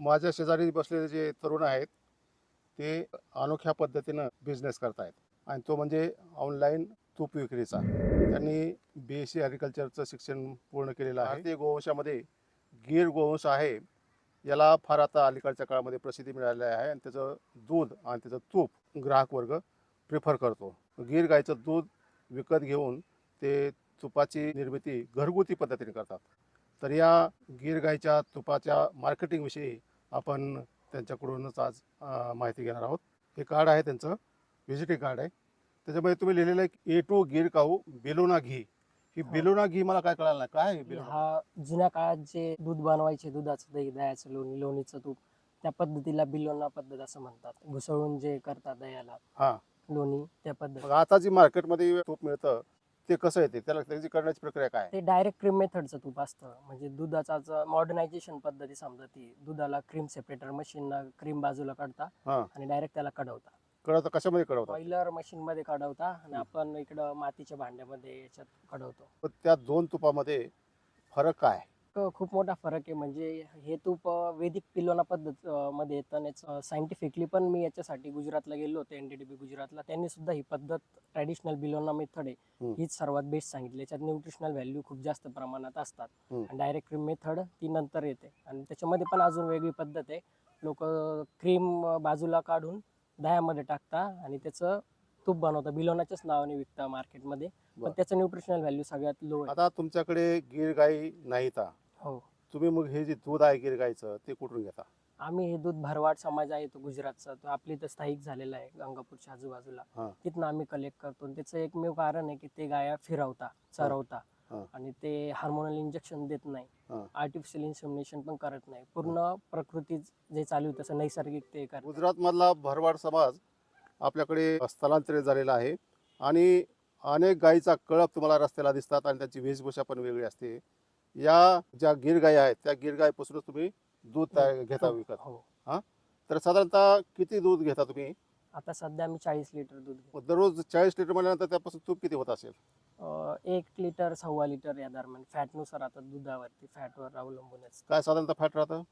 माझ्या शेजारी बसलेले जे तरुण आहेत ते अनोख्या पद्धतीनं बिझनेस करतायत. आणि तो म्हणजे ऑनलाईन तूप विक्रीचा. त्यांनी बी एस सी ॲग्रिकल्चरचं शिक्षण पूर्ण केलेलं आहे. भारतीय गोवंशामध्ये गीर गोवंश आहे याला फार आता अलीकडच्या काळामध्ये प्रसिद्धी मिळाली आहे आणि त्याचं दूध आणि त्याचं तूप ग्राहक वर्ग प्रिफर करतो. गीर गाईचं दूध विकत घेऊन ते तुपाची निर्मिती घरगुती पद्धतीने करतात. तर या गीर गाईच्या तुपाच्या मार्केटिंगविषयी आपण त्यांच्याकडूनच आज माहिती घेणार आहोत. हे कार्ड आहे त्यांचं व्हिजिटिंग कार्ड आहे. त्याच्यामध्ये तुम्ही लिहिलेलं आहे ए टू गीर काऊ बेलोना घी. ही हो. बेलोना घी मला काय कळालं नाही. काय आहे बेलोना? हा जुन्या काळात जे दूध बनवायचे दुधाचं दही दह्याचं लोणी लोणीचं तूप त्या पद्धतीला बिलोना पद्धत असं म्हणतात. घुसळून जे करतात दह्याला हा. लोणी त्या पद्धत मग आता जी मार्केटमध्ये तूप मिळतं ते कसं येते त्याला त्याची करण्याची प्रक्रिया काय? ते डायरेक्ट क्रीम मेथडचं तूप असतं म्हणजे दुधाचा मॉडर्नायझेशन पद्धती समजा ती दुधाला क्रीम सेपरेटर मशीनला क्रीम बाजूला काढता हा. आणि डायरेक्ट त्याला कडवता कळवतं कशामध्ये कळवतात बॉयलर मशीन मध्ये कडवता आणि आपण इकडं मातीच्या भांड्यामध्ये याच्यात कडवतो पण त्या दोन तुपामध्ये फरक काय? क- खूप मोठा फरक आहे. म्हणजे हे तूप वैदिक पिलोना पद्धत मध्ये येतं आणि सायंटिफिकली पण मी याच्यासाठी गुजरातला गेलो होतो एन डी डी बी गुजरातला. त्यांनी सुद्धा ही पद्धत ट्रॅडिशनल बिलोना मेथड आहे. हीच सर्वात बेस्ट सांगितली. याच्यात न्यूट्रिशनल व्हॅल्यू खूप जास्त प्रमाणात असतात. आणि डायरेक्ट क्रीम मेथड ती नंतर येते. आणि त्याच्यामध्ये पण अजून वेगळी पद्धत आहे. लोक क्रीम बाजूला काढून दह्यामध्ये टाकता आणि त्याचं तूप बनवता. बिलोनाच्याच नावाने विकता मार्केटमध्ये. पण. त्याचं न्यूट्रिशनल व्हॅल्यू सगळ्यात लो आहे. आता तुमच्याकडे गीर गाई नाहीत हा. तुम्ही मग हे जे दूध आहे गिर गाईचं ते कुठून घेता? आम्ही हे दूध भरवाड समाज आहे तो गुजरातचा तो आपल्या इथं स्थायिक झालेला आहे गंगापूरच्या हा. आजूबाजूला तिथनं आम्ही कलेक्ट करतो आणि त्याचं एकमेव कारण आहे की ते गाया फिरवता चरवता. हा. आणि ते हार्मोनल इंजेक्शन देत नाही. हा. आर्टिफिशियल इन्सेमिनेशन पण करत नाही. पूर्ण प्रकृती जे चालू आहे तसं नैसर्गिक ते करतात गुजरात मधला भरवाड समाज आपल्याकडे स्थलांतरित झालेला आहे आणि अनेक गायीचा कळप तुम्हाला रस्त्याला दिसतात आणि त्यांची वेशभूषा पण वेगळी असते. या ज्या गिर गायी आहेत त्या गिर गायीपासूनच तुम्ही दूध तयार घेता विकत. हो. तर साधारणतः किती दूध घेता तुम्ही? आता सध्या आम्ही चाळीस लिटर दूध घेतो. दररोज चाळीस लिटर म्हणल्यानंतर त्यापासून तूप किती होत असेल? अं, एक लिटर सव्वा लिटर या दरम्यान. फॅटनुसार आता दुधावरती फॅटवर अवलंबूनच. काय साधारणतः फॅट राहतं?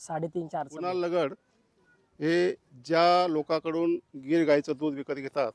साडेतीन चार कुणाल लगड हे ज्या लोकांकडून गीर गाईचं दूध विकत घेतात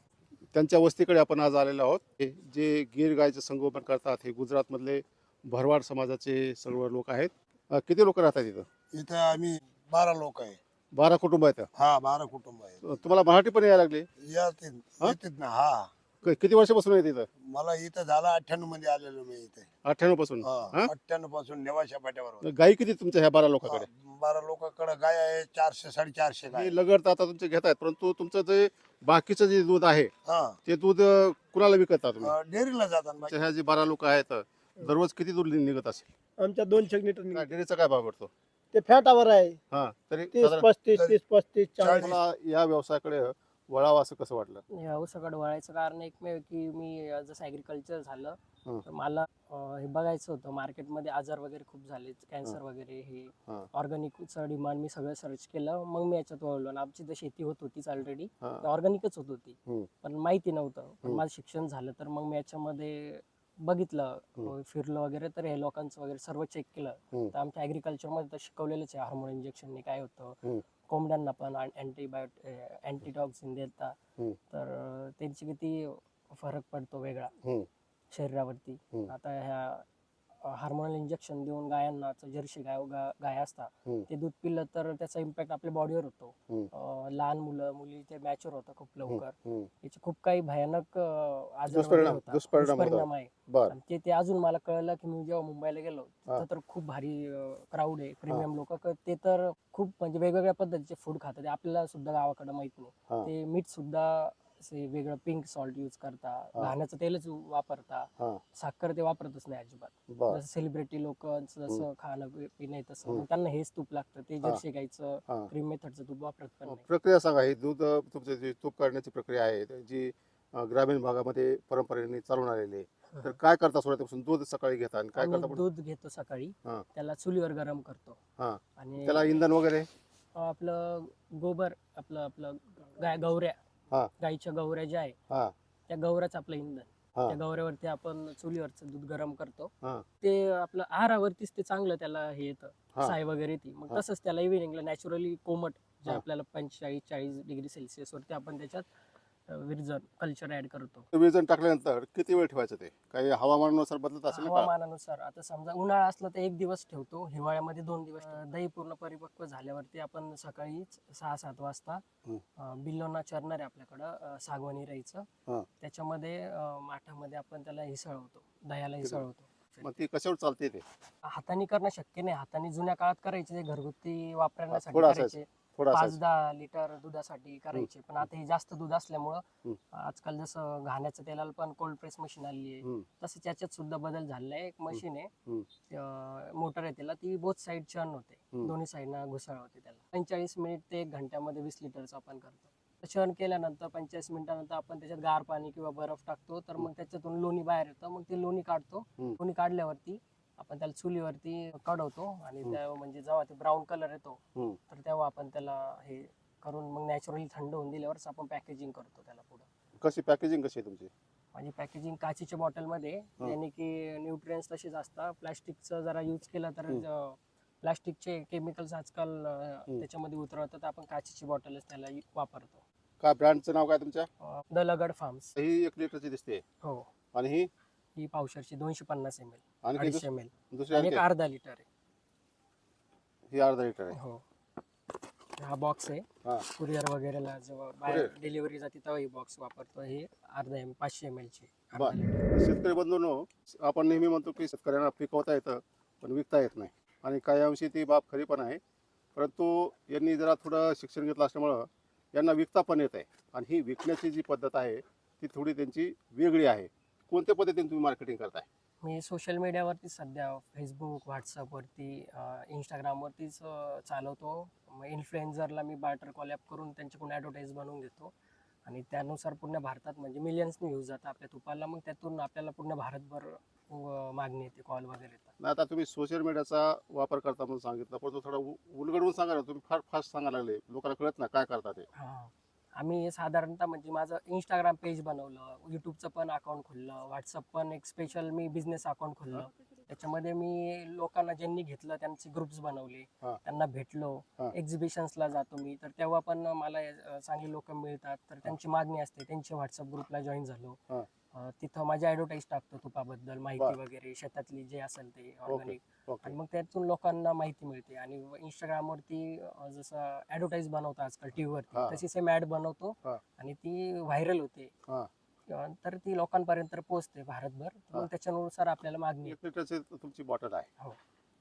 त्यांच्या वस्तीकडे आपण आज आलेलो आहोत. हे जे गीर गाईचं संगोपन करतात हे गुजरातमधले भरवाड समाजाचे सर्व लोक आहेत. किती लोक राहतात इथं? इथं आम्ही बारा लोक आहे. बारा कुटुंब आहेत. हा बारा कुटुंब आहे तुम्हाला मराठी पण यायला लागली? येतील हा? ना हा. क- किती वर्षापासून येत इथं? मला इथं झाला अठ्ठ्याण्णवमध्ये आलेलो मी इथे. अठ्ठ्याण्णवपासून हा? अठ्ठ्याण्णवपासून नेवाशा पाट्यावर होतो. गाई किती तुमच्या ह्या बारा लोकांकडे? बारा लोकांकडे गाय आहे चारशे साडेचारशे गाय. हे लगड तर आता तुमचे घेत आहेत परंतु तुमचं जे बाकीचं जे दूध आहे हा. ते दूध अं, कुणाला विकता तुम्ही? अं, डेअरीला जातात ह्या जे बारा लोक आहेत दररोज किती दूध निघत असेल आमच्या दोनशे लिटर. डेअरीचा काय भाव पडतो ते फॅटावर आहे हा तरी तीस साधारण पस्तीस तीस पस्तीस चाळीस या व्यवसायाकडे वळावं असं कसं वाटलं या ऊसाकडे वळायचं कारण एकमेव की मी अ, जसं ॲग्रिकल्चर झालं हं. तर मला अ, हे बघायचं होतं मार्केटमध्ये आजार वगैरे खूप झाले कॅन्सर वगैरे हे हं. ऑर्गॅनिकचं डिमांड मी सगळं सर्च केलं मग मी याच्यात वळलो आणि आमची तर शेती होत होतीच ऑलरेडी हा. ऑर्गॅनिकच होत होती हं. पण माहिती नव्हतं पण हं. माझं शिक्षण झालं तर मग मी याच्यामध्ये बघितलं फिरलो वगैरे तर हे लोकांचं वगैरे सर्व चेक केलं. तर आमच्या ॲग्रिकल्चरमध्ये तर शिकवलेलंच आहे हार्मोन इंजेक्शनने काय होतं. कोंबड्यांना पण अँटीबायोट अँटीटॉक्सिन देतात. तर त्यांची किती फरक पडतो वेगळा. शरीरावरती. आता ह्या हार्मोनल इंजेक्शन देऊन गायांना जर्सी गाय गा- गाय असतात. ते दूध पिलं तर त्याचा इम्पॅक्ट आपल्या बॉडीवर होतो. अं, लहान मुलं मुली ते मॅच्युअर होतं खूप लवकर. याचे खूप काही भयानक अं, आजार दुष्परिणाम- वगैरे होतात. दुष्परिणाम होतात. दुष्परिणाम आहे बर आणि ते ते अजून मला कळलं की मी जेव्हा मुंबईला गेलो हा. तिथं तर खूप भारी क्राऊड आहे प्रीमियम लोक ते तर खूप म्हणजे वेगवेगळ्या पद्धतीचे फूड खातात ते आपल्याला सुद्धा गावाकडे माहीत नाही. ते मीठ सुद्धा असे वेगळं पिंक सॉल्ट यूज करता हा. घाण्याचं तेलच वापरता हा. साखर ते वापरतच नाही अजिबात बर जसं सेलिब्रिटी लोक जसं खाणं पि- पिणं आहे तसं हम्म. मग त्यांना हेच तूप लागतं ते हा. जर्सी गाईचं हा क्रीम मेथडचं तूप वापरत पण नाही प्रक्रिया सांगा ही दूध अं, तुमचं जी तूप काढण्याची प्रक्रिया आहे जी अं, ग्रामीण भागामध्ये परंपरेने चालून आलेली आहे तर काय करता सुरुवातीपासून दूध सकाळी घेता आणि काय आम्ही करता पुढे? दूध घेतो सकाळी हा. त्याला चुलीवर गरम करतो हा. आणि त्याला इंधन वगैरे आपलं गोबर आपलं आपलं गाय गौऱ्या हा. गाईच्या गौऱ्या ज्या आहे हा त्या गौऱ्याच आपलं इंधन हा. त्या गवऱ्यावरती आपण चुलीवरचं दूध गरम करतो हा. ते आपलं आहारावरतीच ते चांगलं त्याला हे येतं हा. साय वगैरे ती मग हा. तसंच त्याला इव्हिनिंगला नॅचरली कोमट जे हा. आपल्याला पंचेचाळीस चाळीस डिग्री सेल्सिअस वरती आपण त्याच्यात विरजन कल्चर ऍड करतो. विजन टाकल्यानंतर किती वेळ ठेवायचं ते? काही हवामानानुसार बदलत असेल ना का? हवामानानुसार. आता समजा उन्हाळा असला तर एक दिवस ठेवतो. हिवाळ्यामध्ये दोन दिवस अं, दही पूर्ण परिपक्व झाल्यावरती आपण सकाळीच सहा सात वाजता. अं, बिल्लोना चरणार आहे आपल्याकडं अं, सागवानी राईचं. त्याच्यामध्ये अं, माठामध्ये आपण त्याला हिसळवतो दह्याला? हिसळवतो मग ती कशावर चालते ते? हाताने करणं शक्य नाही. हाताने जुन्या काळात करायचे ते घरगुती वापरण्यासाठी थोडं असायचं. करायचे. पाच असायचं. दहा लिटर दुधासाठी करायचे. पण आता हे जास्त दूध असल्यामुळं. आजकाल जसं घाण्याचं तेलाला पण कोल्ड प्रेस मशीन आली आहे. हम्म. तसंच याच्यात सुद्धा बदल झालेला आहे. एक मशीन हम्म. आहे. मोटर आहे त्याला. ती बोथ साईड चर्न होते. हम्म. दोन्ही साईडना घुसळ होते त्याला. पंचेचाळीस मिनिट ते एक घंट्यामध्ये वीस लिटरचं आपण करतो. चर्न केल्यानंतर पंचेचाळीस मिनिटानंतर आपण त्याच्यात गार पाणी किंवा बर्फ टाकतो. तर मग त्याच्यातून लोणी बाहेर येतं. मग ते लोणी काढतो. हम्म. लोणी काढल्यावरती आपण त्याला चुलीवरती कडवतो आणि. त्या म्हणजे जेव्हा ते ब्राऊन कलर येतो हम्म. तर तेव्हा आपण त्याला हे करून मग नॅचरली थंड होऊन दिल्यावरच आपण पॅकेजिंग करतो त्याला पुढं. कशी पॅकेजिंग कशी आहे तुमची? म्हणजे पॅकेजिंग काचेच्या बॉटलमध्ये त्याने की न्यूट्रियन्स तसेच असतात. प्लास्टिकचं जरा यूज केलं तर हम्म. प्लास्टिकचे केमिकल्स आजकाल अं, त्याच्यामध्ये उतरवतात. आपण काचेची बॉटलच त्याला यु- वापरतो. काय ब्रँडचं नाव काय तुमच्या? द लगड फार्म्स ही एक लिटरची दिसते. हो. आणि ही? ही पावशरची दोनशे पन्नास एम एल आणि अडीचशे एम एल दुसरी आणि एक अर्धा लिटर आहे. ही अर्धा लिटर आहे. हो. हा बॉक्स आहे. हा. कुरिअर वगैरेला जेव्हा बाहेर डिलिव्हरी जाते तेव्हा ही बॉक्स वापरतो. हे अर्धा एम पाचशे एम एलची बर. शेतकरी बंधूंनो आपण नेहमी म्हणतो की शेतकऱ्यांना पिकवता येतं पण विकता येत नाही. आणि काही अंशी ती बाब खरी पण आहे. परंतु यांनी जरा थोडं शिक्षण घेतलं असल्यामुळं यांना विकता पण येत आहे. आणि ही विकण्याची जी पद्धत आहे ती थोडी त्यांची वेगळी आहे. कोणत्या पद्धतीने तुम्ही मार्केटिंग करताय? मी सोशल मीडियावरती सध्या फेसबुक व्हॉट्सअपवरती इंस्टाग्रामवरतीच चालवतो. मग इन्फ्लुएन्झरला मी बार्टर कॉलॅप करून त्यांच्याकडून ॲडव्हर्टाईज बनवून घेतो आणि त्यानुसार पूर्ण भारतात म्हणजे मिलियन्सनी व्ह्यूज जातात आपल्या तुपाला. मग त्यातून आपल्याला पूर्ण भारतभर मागणी येते कॉल वगैरे येतात आता तुम्ही सोशल मीडियाचा वापर करता म्हणून सांगितलं. परंतु थोडा उ- उलगडून सांगा तुम्ही फार फास्ट सांगायला लागले. लोकांना कळत ना काय करता ते. हां. आम्ही साधारणतः म्हणजे माझं इंस्टाग्राम पेज बनवलं यूट्यूबचं पण अकाउंट खोललं व्हॉट्सअप पण एक स्पेशल मी बिझनेस अकाउंट खोललं. त्याच्यामध्ये मी लोकांना ज्यांनी घेतलं त्यांचे ग्रुप्स बनवले. त्यांना भेटलो. एक्झिबिशन्सला जातो मी. तर तेव्हा पण मला चांगली लोक मिळतात. तर त्यांची मागणी असते त्यांच्या व्हॉट्सअप ग्रुपला जॉईन झालो. तिथं माझी ॲडव्हर्टाईज टाकतो तुपाबद्दल माहिती बर. वगैरे शेतातली जे असेल ते ऑर्गॅनिक ओके आणि मग त्यातून लोकांना माहिती मिळते आणि इंस्टाग्रामवरती अं, जसं ॲडव्हर्टाईज बनवतात आजकाल टी हा. व्हीवरती तशी सेम ॲड बनवतो हा. आणि ती व्हायरल होते हा. अं, तर ती लोकांपर्यंत पोहोचते भारतभर हा. मग त्याच्यानुसार आपल्याला मागणी एक लिटरची तुमची बॉटल आहे हो.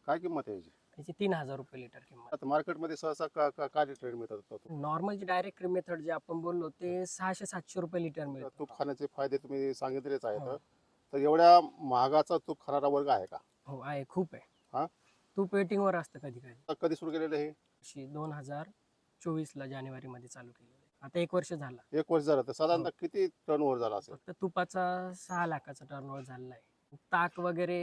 काय किंमत आहे याची त्याची तीन हजार रुपये लिटर किंमत. आता मार्केटमध्ये सहसा का का- काय रेट मिळतात नॉर्मल जे डायरेक्ट मेथड जे आपण बोललो ते सहाशे सातशे रुपये लिटर मिळतं. तूप खाण्याचे फायदे तुम्ही सांगितलेच आहेत. हो. तर एवढ्या महागाचा तूप खाणारा वर्ग आहे का? हो आहे खूप हा? आहे तूप वेटिंगवर असतं कधी कधी. आता कधी सुरू केलेलं हे? अशी दोन हजार चोवीसला जानेवारीमध्ये चालू केलेलं आहे. आता एक वर्ष झाला. एक वर्ष झालं. तर साधारणतः किती टर्न ओव्हर झाला असेल? फक्त तुपाचा सहा लाखाचा टर्नओव्हर झालेला आहे. ताक वगैरे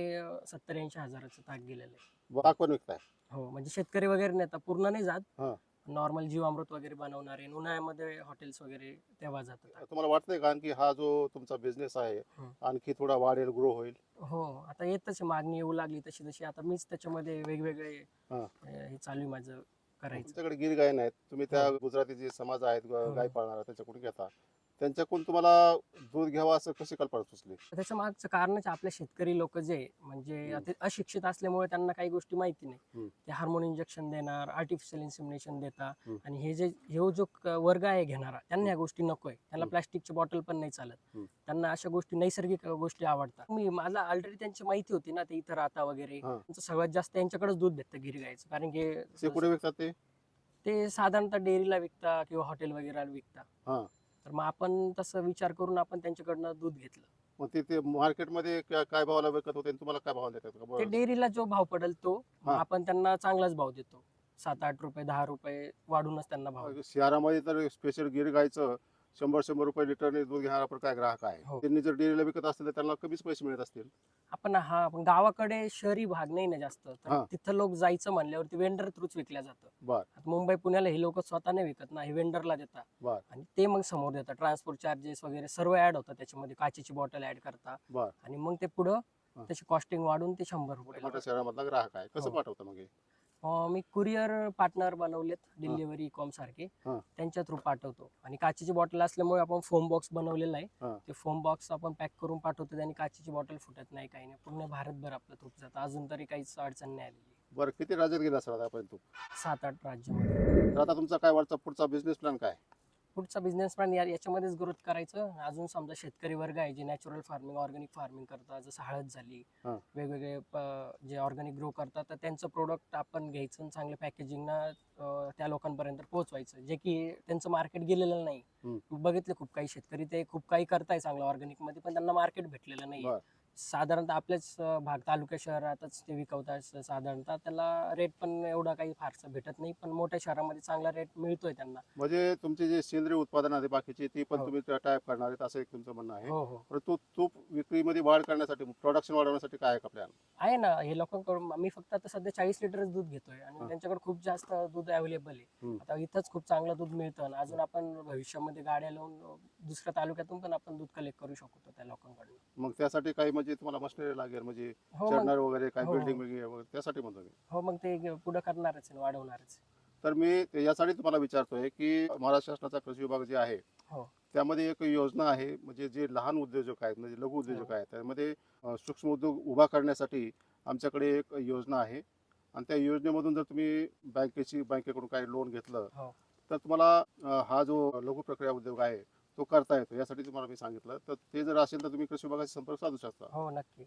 सत्तर ऐंशी हजाराचं ताक गेलेलं आहे ताक पण विकताय हो म्हणजे शेतकरी वगैरे नेता पूर्ण नाही हा. जात नॉर्मल जीवामृत वगैरे बनवणारे उन्हाळ्यामध्ये हॉटेल्स वगैरे तेव्हा जातात तुम्हाला वाटतंय का आणखी हा जो तुमचा बिझनेस आहे हं. आणखी थोडा वाढेल ग्रो होईल हो आता येतच आहे, मागणी येऊ लागली तशी तशी आता मीच त्याच्यामध्ये वेगवेगळे हा. अं, हे चालू आहे माझं करायचं तुमच्याकडे गिर गाय नाहीत तुम्ही त्या हो. गुजराती जे समाज आहेत ग- हो. गाय पाळणारा त्याच्याकडून घेता त्यांच्याकडून तुम्हाला दूध घ्यावं असं कशी कल्पना सुचली त्याच्या मागचं कारणच आपले शेतकरी लोक जे म्हणजे हम्म. आता अशिक्षित असल्यामुळे त्यांना काही गोष्टी माहिती नाही. ते हार्मोन इंजेक्शन देणार आर्टिफिशियल इन्सिमिनेशन देता हम्म. आणि हे जे हे जो क- वर्ग आहे घेणारा त्यांना ह्या गोष्टी नको आहे त्यांना हम्म. प्लास्टिकची बॉटल पण नाही चालत हम्म. त्यांना अशा गोष्टी नैसर्गिक गोष्टी आवडतात मी मला ऑलरेडी त्यांची माहिती होती ना ते इथं राहता वगैरे हा. त्यांचं सगळ्यात जास्त यांच्याकडेच दूध भेटतं गिर गायचं कारण की ते कुठे विकतात ते ते साधारणतः डेअरीला विकता किंवा हॉटेल वगैरे विकता हा. तर मग आपण तसं विचार करून आपण त्यांच्याकडनं दूध घेतलं मग ते ते मार्केटमध्ये काय काय भावाला विकत होते आणि तुम्हाला काय भाव देतात का ते बरं. डेअरीला जो भाव पडेल तो हा. आपण त्यांना चांगलाच भाव देतो सात आठ रुपये दहा रुपये वाढूनच त्यांना भाव देतो. शहरामध्ये तर स्पेशल गिर गायचं शंभर शंभर रुपये लिटरने दूध घेणारा पण काय ग्राहक आहे हो. त्यांनी जर डेअरीला विकत असतील तर त्यांना कमीच पैसे मिळत असतील आपण हा आपण गावाकडे शहरी भाग नाही ना जास्त तर हा. तिथं लोक जायचं म्हणल्यावरती वेंडर थ्रूच विकल्या जातं बर. आता मुंबई पुण्याला हे लोक स्वतः नाही विकत ना हे वेंडरला देतात बर. आणि ते मग समोर देतात ट्रान्सपोर्ट चार्जेस वगैरे सर्व ऍड होतं त्याच्यामध्ये काचेची बॉटल ऍड करता बर. आणि मग ते पुढं हा. त्याची कॉस्टिंग वाढून ते शंभर रुपये मोठ्या शहरामधला ग्राहक आहे कसं हो. पाठवतं मग हे? अं, मी कुरिअर पार्टनर बनवलेत डिलिव्हरी कॉम सारखे. हा. त्यांच्या थ्रू पाठवतो. आणि काचेची बॉटल असल्यामुळे आपण फोम बॉक्स बनवलेला हा. आहे ते फोम बॉक्स आपण पॅक करून पाठवतो आणि काचेची बॉटल फुटत नाही काही नाही. पूर्ण भारतभर आपलं तूप जातं. अजून तरी काहीच अडचण नाही आलेली. बरं किती राज्यात गेला सर आतापर्यंत तू? सात आठ राज्यामध्ये. तर आता तुमचा काय वाटतं पुढचा बिझनेस प्लॅन काय? पुढचा बिझनेस प्लॅन या याच्यामध्येच ग्रोथ करायचं अजून समजा शेतकरी वर्ग आहे जे नॅचरल फार्मिंग ऑर्गॅनिक फार्मिंग करतात जसं हळद झाली. वेगवेगळे जे ऑर्गॅनिक ग्रो करतात तर त्यांचं प्रोडक्ट आपण घ्यायचं आणि चांगलं पॅकेजिंगनं त्या लोकांपर्यंत पोहोचवायचं जे की त्यांचं मार्केट गेलेलं नाही. बघितले खूप काही शेतकरी ते खूप काही करताय चांगलं ऑर्गॅनिकमध्ये पण त्यांना मार्केट भेटलेलं नाही. साधारणतः आपल्याच भाग तालुक्या शहरातच ते विकवतात साधारणतः. त्याला रेट पण एवढा काही फारसा भेटत नाही पण मोठ्या शहरामध्ये चांगला रेट मिळतोय त्यांना. म्हणजे तुमचे जे सेंद्रिय उत्पादन आहे बाकीचे ती पण हो. तुम्ही टाईप करणार आहेत असं एक तुमचं म्हणणं आहे. हो हो. परंतु तूप विक्रीमध्ये वाढ करण्यासाठी प्रोडक्शन वाढवण्यासाठी काय आहे का प्लॅन आहे ना हे लोकांकडून मी फक्त आता सध्या चाळीस लिटरच दूध घेतोय आणि हा. त्यांच्याकडे खूप जास्त दूध अवेलेबल आहे. हम्म. आता इथंच खूप चांगलं दूध मिळतं आणि अजून आपण भविष्यामध्ये गाड्या लावून दुसऱ्या तालुक्यातून पण आपण दूध कलेक्ट करू शकतो त्या लोकांकडून. मग त्यासाठी काही म्हणजे तुम्हाला मशिनरी लागेल म्हणजे हो मग चढणार वगैरे काही हो, हो. बिल्डिंग वगैरे त्यासाठी म्हणतो मी हो मग ते पुढे करणारच आहे वाढवणारच तर मी यासाठी तुम्हाला विचारतोय की महाराष्ट्र शासनाचा कृषी विभाग जे आहे हो. त्यामध्ये एक योजना आहे म्हणजे जे लहान उद्योजक आहेत म्हणजे लघु उद्योजक हो. आहेत त्यामध्ये अं, सूक्ष्म उद्योग उभा करण्यासाठी आमच्याकडे एक योजना आहे आणि त्या योजनेमधून जर तुम्ही बँकेची बँकेकडून काही लोन घेतलं हो. तर तुम्हाला अं, हा जो लघु प्रक्रिया उद्योग आहे तो करता येतो यासाठी तुम्हाला मी सांगितलं. तर ते जर असेल तर तुम्ही कृषी विभागाशी संपर्क साधू शकता. हो नक्की.